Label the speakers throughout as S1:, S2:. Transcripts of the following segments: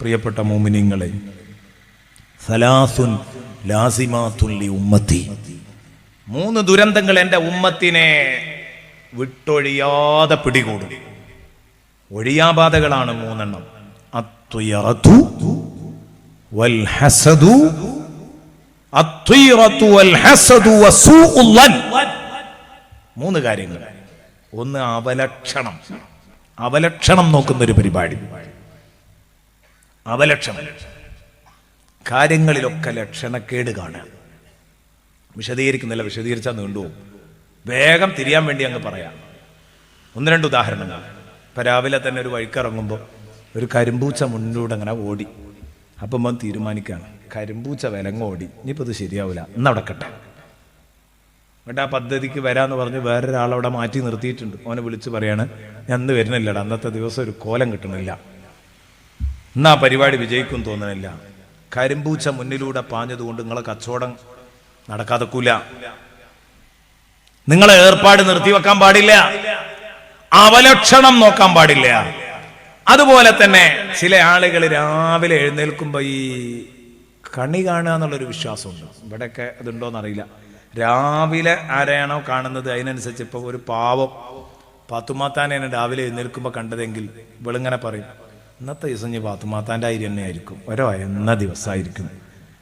S1: പ്രിയപ്പെട്ട മോമിനിങ്ങളെ സലാസുൻ ലാസിമാത്തുല്ലി ഉമ്മത്തി. മൂന്ന് ദുരന്തങ്ങൾ എന്റെ ഉമ്മത്തിനെ വിട്ടൊഴിയാതെ പിടികൂടും. ഒഴിയാബാധകളാണ് മൂന്നെണ്ണം. അത്വയറത്തു വൽ ഹസദു വൽ ഹസദു വസൂഉൽ. മൂന്ന് കാര്യങ്ങൾ. ഒന്ന് അവലക്ഷണം. അവലക്ഷണം നോക്കുന്ന ഒരു പരിപാടി. അവലക്ഷണം. കാര്യങ്ങളിലൊക്കെ ലക്ഷണക്കേട് കാണുക വിശദീകരിക്കുന്നില്ല വിശദീകരിച്ചാൽ നീണ്ടുപോകും വേഗം തിരിയാൻ വേണ്ടി അങ്ങ് പറയാം. ഒന്ന് രണ്ട് ഉദാഹരണങ്ങൾ. ഇപ്പം രാവിലെ തന്നെ ഒരു വഴിക്കിറങ്ങുമ്പോൾ ഒരു കരിമ്പൂച്ച മുന്നിലൂടെ അങ്ങനെ ഓടി. അപ്പം അവൻ തീരുമാനിക്കുകയാണ് കരിമ്പൂച്ച വിലങ്ങ് ഓടി. ഇനിയിപ്പോൾ ഇത് ശരിയാവില്ല എന്നവിടെ കട്ടെ എന്നിട്ട് ആ പദ്ധതിക്ക് വരാമെന്ന് പറഞ്ഞ് വേറൊരാളവിടെ മാറ്റി നിർത്തിയിട്ടുണ്ട്. അവനെ വിളിച്ച് പറയാണ് ഞാൻ അന്ന് വരുന്നില്ലടാ. അന്നത്തെ ദിവസം ഒരു കോലം കിട്ടണില്ല. ഇന്ന് ആ പരിപാടി വിജയിക്കും തോന്നണില്ല. കരിമ്പൂച്ച മുന്നിലൂടെ പാഞ്ഞതുകൊണ്ട് നിങ്ങളെ കച്ചവടം നടക്കാതെക്കൂല. നിങ്ങളെ ഏർപ്പാട് നിർത്തിവെക്കാൻ പാടില്ല. അവലക്ഷണം നോക്കാൻ പാടില്ല. അതുപോലെ തന്നെ ചില ആളുകൾ രാവിലെ എഴുന്നേൽക്കുമ്പോൾ ഈ കണി കാണുക എന്നുള്ളൊരു വിശ്വാസമുണ്ട്. ഇവിടെയൊക്കെ അതുണ്ടോയെന്നറിയില്ല രാവിലെ ആരെയാണോ കാണുന്നത് അതിനനുസരിച്ച് ഇപ്പോൾ ഒരു പാവം പാത്തുമാത്താനെയാണ് രാവിലെ എഴുന്നേൽക്കുമ്പോൾ കണ്ടതെങ്കിൽ ഇവളിങ്ങനെ പറയും. ഇന്നത്തെ ദിവസം ഇനി പാത്തുമാത്താന്റെ അരി തന്നെ ആയിരിക്കും ഓരോ എന്ന ദിവസമായിരിക്കും.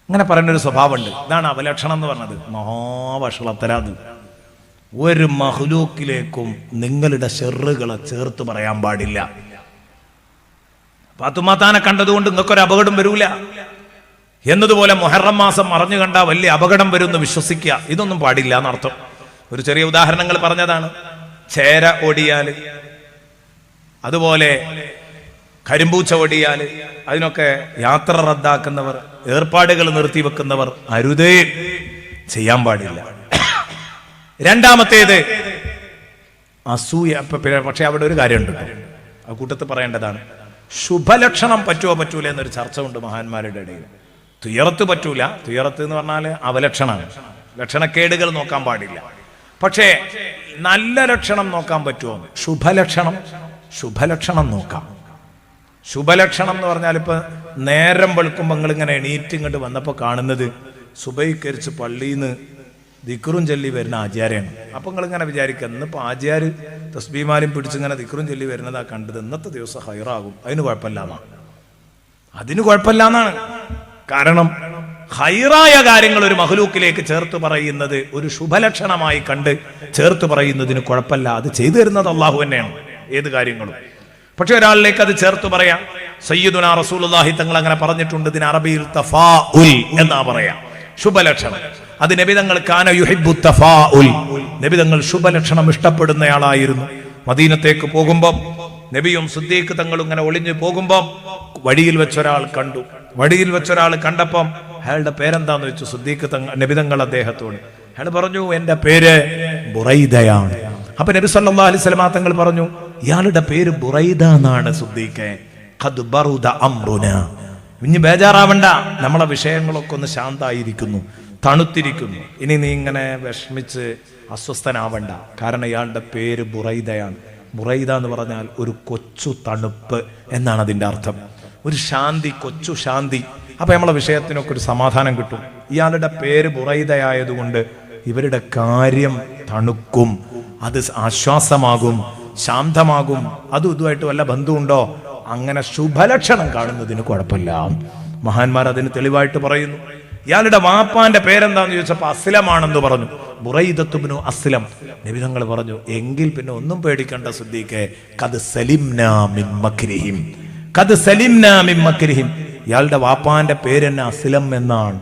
S1: അങ്ങനെ പറയുന്നൊരു സ്വഭാവമുണ്ട്. ഇതാണ് അവലക്ഷണം എന്ന് പറഞ്ഞത്. മഹാവഷളത്തരാത്. ഒരു മഹ്ലൂക്കിലേക്കും നിങ്ങളുടെ ഷെറുകളെ ചേർത്ത് പറയാൻ പാടില്ല. പാത്തുമാത്താനെ കണ്ടതുകൊണ്ട് നിങ്ങൾക്കൊരു അപകടം വരൂല. എന്നതുപോലെ മൊഹറം മാസം മറഞ്ഞു കണ്ട വലിയ അപകടം വരുമെന്ന് വിശ്വസിക്കുക. ഇതൊന്നും പാടില്ല എന്നർത്ഥം. ഒരു ചെറിയ ഉദാഹരണങ്ങൾ പറഞ്ഞതാണ്. ചേര ഓടിയാൽ അതുപോലെ കരിമ്പൂച്ച ഓടിയാൽ അതിനൊക്കെ യാത്ര റദ്ദാക്കുന്നവർ ഏർപ്പാടുകൾ നിർത്തിവെക്കുന്നവർ അരുതേ ചെയ്യാൻ പാടില്ല. രണ്ടാമത്തേത് അസൂയ. പക്ഷെ അവിടെ ഒരു കാര്യമുണ്ട് ആ കൂട്ടത്ത് പറയേണ്ടതാണ്. ശുഭലക്ഷണം പറ്റുമോ പറ്റൂല എന്നൊരു ചർച്ച ഉണ്ട് മഹാന്മാരുടെ ഇടയിൽ. തുയറത്ത് പറ്റൂല. തുയറത്ത് എന്ന് പറഞ്ഞാൽ അവലക്ഷണമാണ്. ലക്ഷണക്കേടുകൾ നോക്കാൻ പാടില്ല. പക്ഷേ നല്ല ലക്ഷണം നോക്കാൻ പറ്റുമോ ശുഭലക്ഷണം. ശുഭലക്ഷണം നോക്കാം. ശുഭലക്ഷണം എന്ന് പറഞ്ഞാൽ ഇപ്പൊ നേരം വെളുക്കുമ്പോൾ നിങ്ങൾ ഇങ്ങനെ എണീറ്റ് ഇങ്ങോട്ട് വന്നപ്പോൾ കാണുന്നത് സുബൈക്കരിച്ച് പള്ളിയിൽ നിന്ന് ദിക്റും ചൊല്ലി വരുന്ന ആചാര്യാണ് അപ്പൊ നിങ്ങൾ ഇങ്ങനെ വിചാരിക്കുക ഇന്നിപ്പോ ആചാര് തസ്ബിമാരും പിടിച്ചിങ്ങനെ ദിക്റും ചൊല്ലി വരുന്നതാ കണ്ടത്. ഇന്നത്തെ ദിവസം ഹൈറാകും. അതിന് കുഴപ്പമില്ലാന്നാ അതിന് കുഴപ്പമില്ലാന്നാണ്. കാരണം ഹൈറായ കാര്യങ്ങൾ ഒരു മഹലൂക്കിലേക്ക് ചേർത്ത് പറയുന്നത് ഒരു ശുഭലക്ഷണമായി കണ്ട് ചേർത്ത് പറയുന്നതിന് കുഴപ്പമില്ല. അത് ചെയ്തു തരുന്നത് അള്ളാഹു തന്നെയാണ്. ഏത് കാര്യങ്ങളും. പക്ഷെ ഒരാളിലേക്ക് അത് ചേർത്ത് പറയാം. സയ്യിദുന റസൂലുള്ളാഹി തങ്ങൾ അങ്ങനെ പറഞ്ഞിട്ടുണ്ട് ഇതിന് അറബിയിൽ തഫാ ഉൽ എന്നാ പറയാം. ശുഭലക്ഷണം. അത് നബിതങ്ങൾ കാന യുഹിബ്ബു തഫാഉൽ. നബിതങ്ങൾ ശുഭലക്ഷണം ഇഷ്ടപ്പെടുന്നയാളായിരുന്നു. മദീനത്തേക്ക് പോകുമ്പോൾ നബിയും സുദ്ദീഖ് തങ്ങളും ഇങ്ങനെ ഒളിഞ്ഞു പോകുമ്പോൾ വഴിയിൽ വെച്ചൊരാൾ കണ്ടു. വഴിയിൽ വെച്ചൊരാൾ കണ്ടപ്പം അയാളുടെ പേരെന്താന്ന് വെച്ചു? സുദ്ദീഖ് തങ്ങൾ നബിതങ്ങൾ അദ്ദേഹത്തോട്. അയാൾ പറഞ്ഞു എന്റെ പേര് ബുറൈദയാണ്. അപ്പൊ നബി സല്ലാ അലൈഹി വസല്ലമ തങ്ങൾ പറഞ്ഞു ഇയാളുടെ പേര് ബുറൈദ എന്നാണ് ഇനി ബേജാറാവണ്ട നമ്മളെ വിഷയങ്ങളൊക്കെ ഒന്ന് ശാന്തായിരിക്കുന്നു തണുത്തിരിക്കുന്നു. ഇനി നീ ഇങ്ങനെ വിഷമിച്ച് അസ്വസ്ഥനാവണ്ട. കാരണം ഇയാളുടെ പേര് ബുറൈദയാണ്. ബുറൈദ എന്ന് പറഞ്ഞാൽ ഒരു കൊച്ചു തണുപ്പ് എന്നാണ് അതിന്റെ അർത്ഥം. ഒരു ശാന്തി കൊച്ചു ശാന്തി. അപ്പൊ നമ്മളെ വിഷയത്തിനൊക്കെ ഒരു സമാധാനം കിട്ടും. ഇയാളുടെ പേര് ബുറൈദയായതുകൊണ്ട് ഇവരുടെ കാര്യം തണുക്കും. അത് ആശ്വാസമാകും ശാന്തമാകും. അതും ഇതുമായിട്ട് വല്ല ബന്ധമുണ്ടോ? അങ്ങനെ ശുഭലക്ഷണം കാണുന്നതിന് കുഴപ്പമില്ല. മഹാന്മാർ അതിന് തെളിവായിട്ട് പറയുന്നു. ഇയാളുടെ വാപ്പാന്റെ പേരെന്താന്ന് ചോദിച്ചപ്പോ അസ്ലമാണെന്ന് പറഞ്ഞു. ബുറൈദത്തുബിനു അസ്ലം. നബിതങ്ങൾ പറഞ്ഞു എങ്കിൽ പിന്നെ ഒന്നും പേടിക്കണ്ട സുദ്ദീഖെ. കത് സലിംനാമിം കത് സലിംനാമിം മക്രിഹിം. ഇയാളുടെ വാപ്പാന്റെ പേര് പേരെന്നെ? അസ്ലം എന്നാണ്.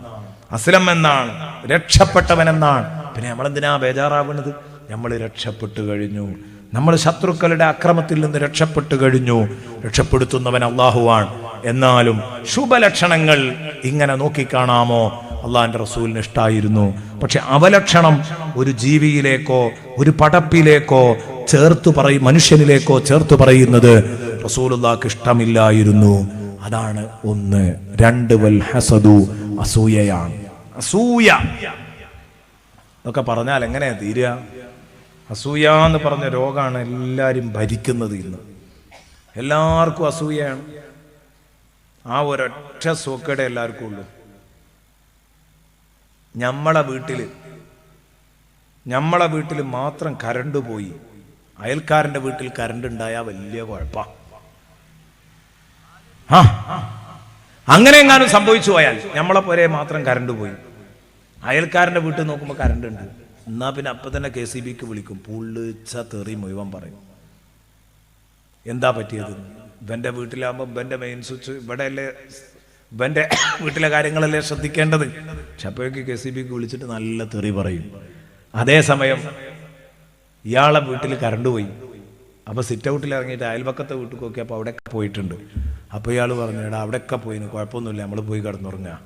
S1: അസ്ലം എന്നാണ്. രക്ഷപ്പെട്ടവൻ എന്നാണ്. പിന്നെ നമ്മളെന്തിനാ ബേജാറാവുന്നത്? നമ്മൾ രക്ഷപ്പെട്ടു കഴിഞ്ഞു. നമ്മൾ ശത്രുക്കളുടെ അക്രമത്തിൽ നിന്ന് രക്ഷപ്പെട്ടു കഴിഞ്ഞു. രക്ഷപ്പെടുത്തുന്നവൻ അള്ളാഹുവാണ് എന്നാലും ശുഭലക്ഷണങ്ങൾ ഇങ്ങനെ നോക്കിക്കാണാമോ? അള്ളാഹിന്റെ റസൂലിന് ഇഷ്ടായിരുന്നു. പക്ഷെ അവലക്ഷണം ഒരു ജീവിയിലേക്കോ ഒരു പടപ്പിലേക്കോ ചേർത്ത് പറയും മനുഷ്യനിലേക്കോ ചേർത്ത് പറയുന്നത് റസൂലുള്ളാക്ക് ഇഷ്ടമില്ലായിരുന്നു. അതാണ് ഒന്ന്. രണ്ട് വൽ ഹസദു അസൂയയാണ്. അസൂയ. ഇതൊക്കെ പറഞ്ഞാൽ എങ്ങനെയാ തീരുക? അസൂയ എന്ന് പറഞ്ഞ രോഗമാണ് എല്ലാവരും ഭരിക്കുന്നത് ഇന്ന്. എല്ലാവർക്കും അസൂയയാണ്. ആ ഒരൊറ്റ സൂക്കേടെ എല്ലാവർക്കും ഉള്ളൂ. ഞമ്മളെ വീട്ടിൽ ഞമ്മളെ വീട്ടിൽ മാത്രം കരണ്ട് പോയി. അയൽക്കാരന്റെ വീട്ടിൽ കരണ്ട് ഉണ്ടായാൽ വലിയ കുഴപ്പ. ആ അങ്ങനെ എങ്ങാനും സംഭവിച്ചു പോയാൽ നമ്മളെ പോരെ മാത്രം കരണ്ട് പോയി. അയൽക്കാരന്റെ വീട്ടിൽ നോക്കുമ്പോൾ കരണ്ട് ഉണ്ട്. എന്നാ പിന്നെ അപ്പം തന്നെ കെ സി ബിക്ക് വിളിക്കും. പുള്ളിച്ച തെറി മുഴുവൻ പറയും. എന്താ പറ്റിയത്? ഇവന്റെ വീട്ടിലാകുമ്പോൾ ഇവന്റെ മെയിൻ സ്വിച്ച് ഇവിടെ അല്ലേ ഇവന്റെ വീട്ടിലെ കാര്യങ്ങളല്ലേ ശ്രദ്ധിക്കേണ്ടത്? പക്ഷെ അപ്പോഴേക്ക് കെ സി ബിക്ക് വിളിച്ചിട്ട് നല്ല തെറി പറയും. അതേസമയം ഇയാളെ വീട്ടിൽ കറണ്ട് പോയി. അപ്പോൾ സിറ്റ് ഔട്ടിൽ ഇറങ്ങിയിട്ട് അയൽപക്കത്തെ വീട്ടിൽ നോക്കിയപ്പോൾ അവിടെയൊക്കെ പോയിട്ടുണ്ട്. അപ്പോൾ ഇയാൾ പറഞ്ഞു എടാ അവിടെയൊക്കെ പോയിന് കുഴപ്പമൊന്നുമില്ല. നമ്മൾ പോയി കിടന്നുറങ്ങുക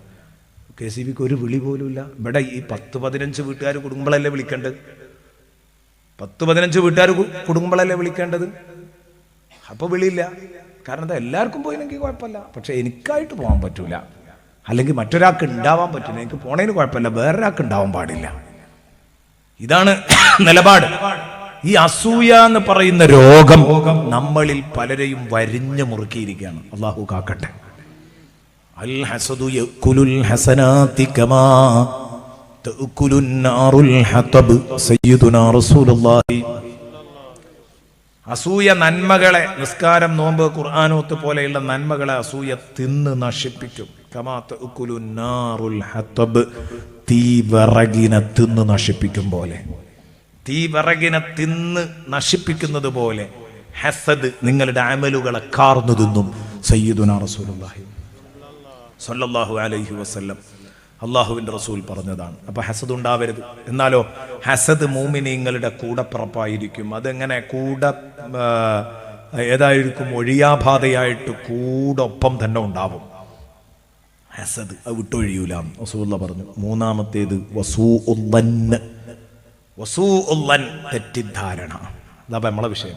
S1: കെ സി ബിക്ക് ഒരു വിളി പോലുമില്ല. ഇവിടെ ഈ പത്ത് പതിനഞ്ച് വീട്ടുകാർ കുടുംബങ്ങളല്ലേ വിളിക്കേണ്ടത്? പത്ത് പതിനഞ്ച് വീട്ടുകാർ കുടുംബങ്ങളല്ലേ വിളിക്കേണ്ടത്? അപ്പോൾ വിളിയില്ല. കാരണം എന്താ എല്ലാവർക്കും പോയില്ലെങ്കിൽ കുഴപ്പമില്ല. പക്ഷെ എനിക്കായിട്ട് പോകാൻ പറ്റൂല. അല്ലെങ്കിൽ മറ്റൊരാൾക്ക് ഉണ്ടാവാൻ പറ്റില്ല. എനിക്ക് പോണതിന് കുഴപ്പമില്ല. വേറൊരാൾക്ക് ഉണ്ടാവാൻ പാടില്ല. ഇതാണ് നിലപാട്. ഈ അസൂയ എന്ന് പറയുന്ന രോഗം നമ്മളിൽ പലരെയും വരിഞ്ഞു മുറുക്കിയിരിക്കുകയാണ്. അള്ളാഹു കാക്കട്ടെ. അസൂയ നന്മകളെ നിസ്കാരം നോമ്പ് ഖുർആാനോത്ത് പോലെയുള്ള നന്മകളെ അസൂയ തിന്ന് നശിപ്പിക്കും. കമാ തഅ്കുലുൻ നാറുൽ ഹതബ് തീ വിറകിനെ തിന്ന് നശിപ്പിക്കും പോലെ. തീ വിറകിനെ തിന്ന് നശിപ്പിക്കുന്നത് പോലെ ഹസദ് നിങ്ങളുടെ അമലുകളെ കാർന്നു തിന്നും സയ്യിദുനാ റസൂലുള്ളാഹി. സല്ലല്ലാഹു അലൈഹി വസ്ല്ലം. അള്ളാഹുവിന്റെ റസൂൽ പറഞ്ഞതാണ്. അപ്പോൾ ഹസദ് ഉണ്ടാവരുത്. എന്നാലോ ഹസദ് മൂമിനിങ്ങളുടെ കൂടപ്പുറപ്പായിരിക്കും. അതെങ്ങനെ കൂട ഏതായിരിക്കും? ഒഴിയാബാധയായിട്ട് കൂടൊപ്പം തന്നെ ഉണ്ടാവും. ഹസദ് അത് വിട്ടൊഴിയൂല റസൂല്ല പറഞ്ഞു. മൂന്നാമത്തേത് വസൂ ഉല്ലന് വസൂ ഉല്ലൻ തെറ്റിദ്ധാരണ അതാ നമ്മളെ വിഷയം.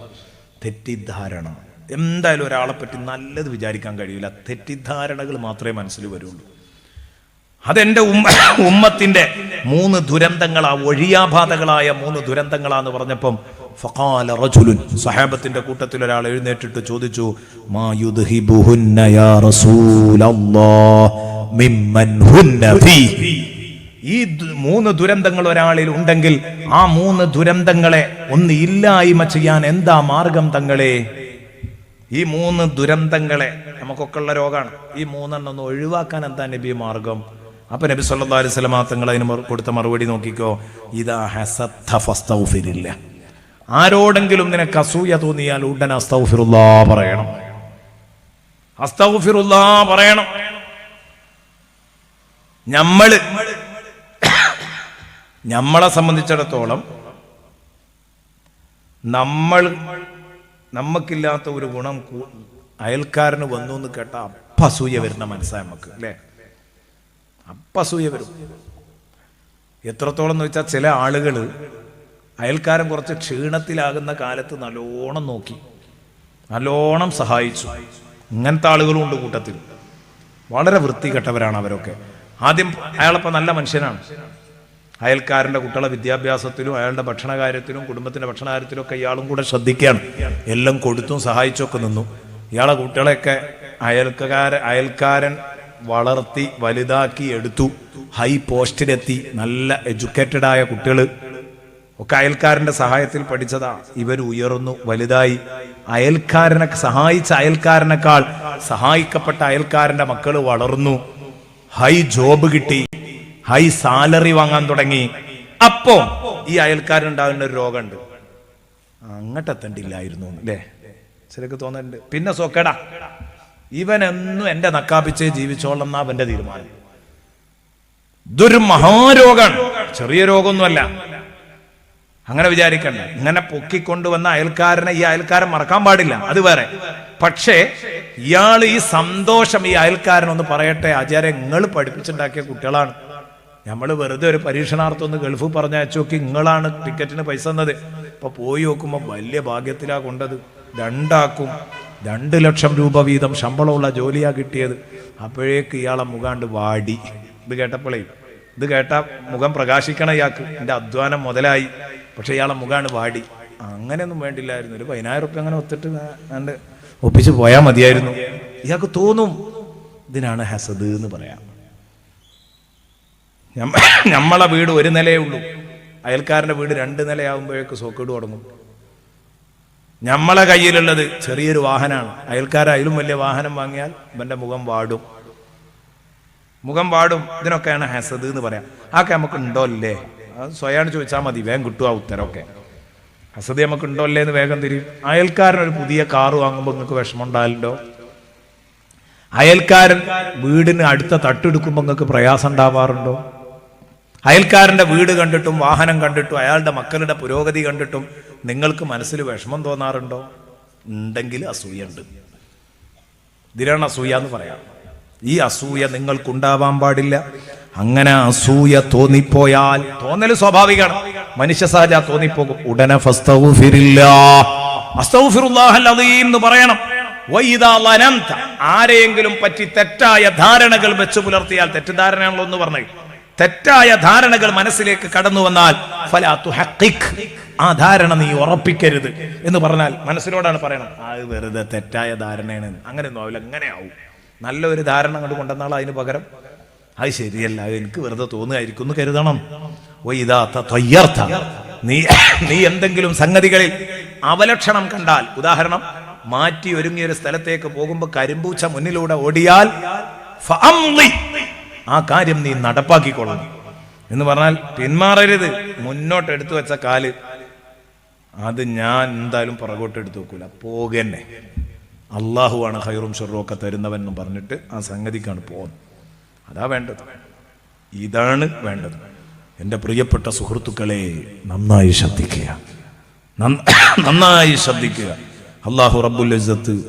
S1: തെറ്റിദ്ധാരണ. എന്തായാലും ഒരാളെ പറ്റി നല്ലത് വിചാരിക്കാൻ കഴിയില്ല. തെറ്റിദ്ധാരണകൾ മാത്രമേ മനസ്സിൽ വരുള്ളൂ. അതെന്റെ ഉമ്മ ഉമ്മത്തിന്റെ മൂന്ന് ദുരന്തങ്ങളാ ഒഴിയാബാധകളായ മൂന്ന് ദുരന്തങ്ങളാന്ന് പറഞ്ഞപ്പം ഫഖാല റജുലുൻ സഹാബത്തിന്റെ കൂട്ടത്തിൽ ഒരാൾ എഴുന്നേറ്റിട്ട് ചോദിച്ചു മാ യുദ്ഹിബുഹുന്ന യാ റസൂലല്ലാഹ് മിമ്മൻ ഹുന്ന ഫീ. ഈ മൂന്ന് ദുരന്തങ്ങൾ ഒരാളിൽ ഉണ്ടെങ്കിൽ ആ മൂന്ന് ദുരന്തങ്ങളെ ഒന്ന് ഇല്ലായ്മ ചെയ്യാൻ എന്താ മാർഗം തങ്ങളെ? ഈ മൂന്ന് ദുരന്തങ്ങളെ നമുക്കൊക്കെ ഉള്ള രോഗമാണ്. ഈ മൂന്നെണ്ണം ഒന്ന് ഒഴിവാക്കാൻ എന്താ നബി മാർഗം? അപ്പൊ നബി സല്ലാ അലൈഹി സ്വലമാ തങ്ങൾ അതിന് കൊടുത്ത മറുപടി നോക്കിക്കോ. ഇതാ ഹസത്തില്ല ആരോടെങ്കിലും നിനക്ക് അസൂയ തോന്നിയാൽ ഉടൻ അസ്തൗഫിറുല്ലാ പറയണം. അസ്തൗഫിറുല്ലാ പറയണം. ഞമ്മൾ നമ്മളെ സംബന്ധിച്ചിടത്തോളം നമ്മൾ നമുക്കില്ലാത്ത ഒരു ഗുണം അയൽക്കാരന് വന്നു എന്ന് കേട്ട അപ്പസൂയ വരുന്ന മനസ്സായ നമുക്ക് അല്ലേ? അപ്പസൂയ വരും. എത്രത്തോളം എന്ന് വെച്ചാൽ ചില ആളുകൾ അയൽക്കാരൻ കുറച്ച് ക്ഷീണത്തിലാകുന്ന കാലത്ത് നല്ലോണം നോക്കി നല്ലോണം സഹായിച്ചു. ഇങ്ങനത്തെ ആളുകളും ഉണ്ട് കൂട്ടത്തിൽ. വളരെ വൃത്തികെട്ടവരാണ് അവരൊക്കെ. ആദ്യം അയാളപ്പോൾ നല്ല മനുഷ്യനാണ്. അയൽക്കാരന്റെ കുട്ടികളെ വിദ്യാഭ്യാസത്തിലും അയാളുടെ ഭക്ഷണകാര്യത്തിലും കുടുംബത്തിന്റെ ഭക്ഷണ കാര്യത്തിലും ഒക്കെ ഇയാളും കൂടെ ശ്രദ്ധിക്കുകയാണ്. എല്ലാം കൊടുത്തും സഹായിച്ചൊക്കെ നിന്നു. ഇയാളെ കുട്ടികളെയൊക്കെ അയൽക്കാര അയൽക്കാരൻ വളർത്തി വലുതാക്കി എടുത്തു. ഹൈ പോസ്റ്റിലെത്തി. നല്ല എഡ്യൂക്കേറ്റഡ് ആയ കുട്ടികൾ ഒക്കെ അയൽക്കാരന്റെ സഹായത്തിൽ പഠിച്ചതാ. ഇവർ ഉയർന്നു വലുതായി. അയൽക്കാരനെ സഹായിച്ച അയൽക്കാരനേക്കാൾ സഹായിക്കപ്പെട്ട അയൽക്കാരന്റെ മക്കൾ വളർന്നു. ഹൈ ജോബ് കിട്ടി. ഹൈ സാലറി വാങ്ങാൻ തുടങ്ങി. അപ്പോ ഈ അയൽക്കാരുണ്ടാകുന്ന ഒരു രോഗമുണ്ട്. അങ്ങട്ടെത്തണ്ടില്ലായിരുന്നു അല്ലേ ചിലക്ക് തോന്നുന്നുണ്ട്. പിന്നെ സോക്കേടാ. ഇവനെന്നും എന്റെ നക്കാപ്പിച്ചേ ജീവിച്ചോളണം എന്നാ അവന്റെ തീരുമാനം. ഇതൊരു മഹാരോഗാണ്. ചെറിയ രോഗമൊന്നുമല്ല. അങ്ങനെ വിചാരിക്കണ്ട. ഇങ്ങനെ പൊക്കിക്കൊണ്ടുവന്ന അയൽക്കാരനെ ഈ അയൽക്കാരൻ മറക്കാൻ പാടില്ല. അത് വേറെ. പക്ഷേ ഇയാൾ ഈ സന്തോഷം ഈ അയൽക്കാരനൊന്ന് പറയട്ടെ. ആചാര്യ നിങ്ങൾ പഠിപ്പിച്ചുണ്ടാക്കിയ കുട്ടികളാണ്. നമ്മൾ വെറുതെ ഒരു പരീക്ഷണാർത്ഥം ഒന്ന് ഗൾഫ് പറഞ്ഞയച്ചു നോക്കി നിങ്ങളാണ് ടിക്കറ്റിന് പൈസ തന്നത്. ഇപ്പൊ പോയി നോക്കുമ്പോൾ വലിയ ഭാഗ്യത്തിലാ കൊണ്ടത്. രണ്ടാക്കും രണ്ട് ലക്ഷം രൂപ വീതം ശമ്പളമുള്ള ജോലിയാ കിട്ടിയത്. അപ്പോഴേക്ക് ഇയാളെ മുഖാണ്ട് വാടി. ഇത് കേട്ടപ്പോഴേ ഇത് കേട്ട മുഖം പ്രകാശിക്കണം ഇയാൾക്ക്. എന്റെ അധ്വാനം മുതലായി. പക്ഷെ ഇയാളെ മുഖാണ് വാടി. അങ്ങനെയൊന്നും വേണ്ടില്ലായിരുന്നു. ഒരു പതിനായിരം റുപ്യ അങ്ങനെ ഒത്തിട്ട് ഒപ്പിച്ച് പോയാൽ മതിയായിരുന്നു. ഇയാൾക്ക് തോന്നും ഇതിനാണ് ഹസദ് എന്ന് പറയാം. ഞമ്മളെ വീട് ഒരു നിലയേ ഉള്ളൂ. അയൽക്കാരന്റെ വീട് രണ്ട് നിലയാകുമ്പോഴേക്ക് സോക്കേട് തുടങ്ങും. ഞമ്മളെ കയ്യിലുള്ളത് ചെറിയൊരു വാഹനമാണ്. അയൽക്കാരായാലും വലിയ വാഹനം വാങ്ങിയാൽ ഇവന്റെ മുഖം വാടും. മുഖം വാടും. ഇതിനൊക്കെയാണ് ഹസദ് എന്ന് പറയാം. ആക്കെ നമുക്ക് ഉണ്ടോ അല്ലേ അത് സ്വയാണ് ചോദിച്ചാൽ മതി. വേഗം കിട്ടുക ഉത്തരമൊക്കെ ഹസദ് നമുക്ക് ഉണ്ടോ അല്ലേ എന്ന് വേഗം തിരിയും അയൽക്കാരൻ ഒരു പുതിയ കാറ് വാങ്ങുമ്പോൾ നിങ്ങൾക്ക് വിഷമം അയൽക്കാരൻ വീടിന് അടുത്ത തട്ടെടുക്കുമ്പോൾ നിങ്ങൾക്ക് പ്രയാസം ഉണ്ടാവാറുണ്ടോ? അയൽക്കാരന്റെ വീട് കണ്ടിട്ടും വാഹനം കണ്ടിട്ടും അയാളുടെ മക്കളുടെ പുരോഗതി കണ്ടിട്ടും നിങ്ങൾക്ക് മനസ്സിൽ വിഷമം തോന്നാറുണ്ടോ? ഉണ്ടെങ്കിൽ അസൂയുണ്ട്. ഇതിനാണ് അസൂയ എന്ന് പറയാം. ഈ അസൂയ നിങ്ങൾക്കുണ്ടാവാൻ പാടില്ല. അങ്ങനെ അസൂയ തോന്നിപ്പോയാൽ തോന്നൽ സ്വാഭാവികമാണ്. മനുഷ്യ സഹജ തോന്നിപ്പോകും. ഉടനെ എന്ന് പറയണം. ആരെയെങ്കിലും പറ്റി തെറ്റായ ധാരണകൾ വെച്ച് പുലർത്തിയാൽ തെറ്റിദ്ധാരണയാണല്ലോ എന്ന് പറഞ്ഞത്. തെറ്റായ ധാരണകൾ മനസ്സിലേക്ക് കടന്നു വന്നാൽ. ആ ധാരണ നീ ഉറപ്പിക്കരുത് എന്ന് പറഞ്ഞാൽ മനസ്സിനോടാണ് പറയണം അത് വെറുതെ തെറ്റായ ധാരണയാണ് അങ്ങനെയൊന്നും ആവില്ല അങ്ങനെ ആവും നല്ലൊരു ധാരണ അങ്ങോട്ട് കൊണ്ടുവന്നാൽ അതിന് പകരം അത് ശരിയല്ല എനിക്ക് വെറുതെ തോന്നുകയായിരിക്കും എന്ന് കരുതണം ഓ ഇതാ ത്വയ്യർത്ഥ നീ നീ എന്തെങ്കിലും സംഗതികളിൽ അവലക്ഷണം കണ്ടാൽ ഉദാഹരണം മാറ്റി ഒരുങ്ങിയ ഒരു സ്ഥലത്തേക്ക് പോകുമ്പോൾ കരിമ്പൂച്ച മുന്നിലൂടെ ഓടിയാൽ. ആ കാര്യം നീ നടപ്പാക്കിക്കൊള്ളണം എന്ന് പറഞ്ഞാൽ പിന്മാറരുത്. മുന്നോട്ട് എടുത്തു വെച്ച കാൽ. അത് ഞാൻ എന്തായാലും പുറകോട്ട് എടുത്തു വെക്കൂല. പോകന്നെ. അള്ളാഹുവാണ് ഹൈറും ഷെറും ഒക്കെ തരുന്നവൻ എന്ന് പറഞ്ഞിട്ട് ആ സംഗതിക്കാണ് പോകുന്നത്. അതാ വേണ്ടത്. ഇതാണ് വേണ്ടത്. എന്റെ പ്രിയപ്പെട്ട സുഹൃത്തുക്കളെ നന്നായി ശ്രദ്ധിക്കുക. നന്നായി ശ്രദ്ധിക്കുക. അള്ളാഹു റബ്ബുൽ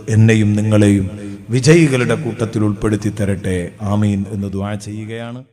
S1: എന്നെയും നിങ്ങളെയും വിജയികളുടെ കൂട്ടത്തിൽ ഉൾപ്പെടുത്തി തരട്ടെ. ആമീൻ എന്ന് ദ്വാ ചെയ്യുകയാണ്.